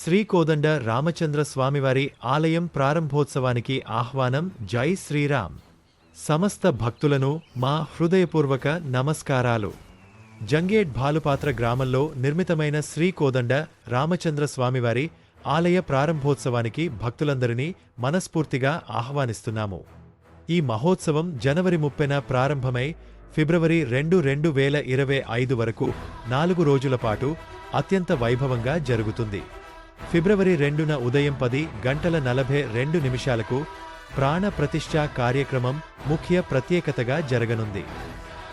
శ్రీకోదండ రామచంద్ర స్వామివారి ఆలయం ప్రారంభోత్సవానికి ఆహ్వానం జై శ్రీరామ్. సమస్త భక్తులను మా హృదయపూర్వక నమస్కారాలు. జంగేట్ భాలుపాత్ర గ్రామంలో నిర్మితమైన శ్రీకోదండ రామచంద్ర స్వామివారి ఆలయ ప్రారంభోత్సవానికి భక్తులందరినీ మనస్ఫూర్తిగా ఆహ్వానిస్తున్నాము. ఈ మహోత్సవం జనవరి ముప్పెన ప్రారంభమై ఫిబ్రవరి రెండు రెండు వేల ఇరవై ఐదు వరకు నాలుగు రోజుల పాటు అత్యంత వైభవంగా జరుగుతుంది. ఫిబ్రవరి రెండున ఉదయం పది గంటల నలభై రెండు నిమిషాలకు ప్రాణ ప్రతిష్ఠ కార్యక్రమం ముఖ్య ప్రత్యేకతగా జరగనుంది.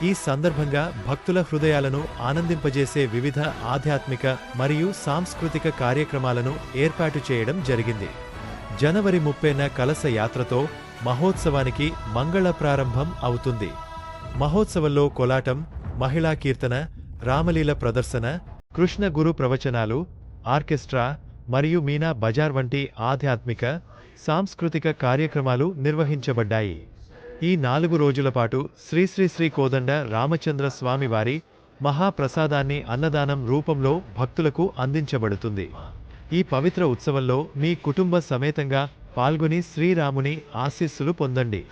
ఈ సందర్భంగా భక్తుల హృదయాలను ఆనందింపజేసే వివిధ ఆధ్యాత్మిక మరియు సాంస్కృతిక కార్యక్రమాలను ఏర్పాటు చేయడం జరిగింది. జనవరి ముప్పైన కలస యాత్రతో మహోత్సవానికి మంగళ ప్రారంభం అవుతుంది. మహోత్సవంలో కోలాటం మహిళా కీర్తన రామలీల ప్రదర్శన కృష్ణ గురు ప్రవచనాలు ఆర్కెస్ట్రా మరియు మీనా బజార్ వంటి ఆధ్యాత్మిక సాంస్కృతిక కార్యక్రమాలు నిర్వహించబడ్డాయి. ఈ నాలుగు రోజుల పాటు శ్రీశ్రీశ్రీ కోదండ రామచంద్ర స్వామివారి మహాప్రసాదాన్ని అన్నదానం రూపంలో భక్తులకు అందించబడుతుంది. ఈ పవిత్ర ఉత్సవంలో మీ కుటుంబ సమేతంగా పాల్గొని శ్రీరాముని ఆశీస్సులు పొందండి.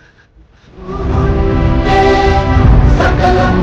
సకలం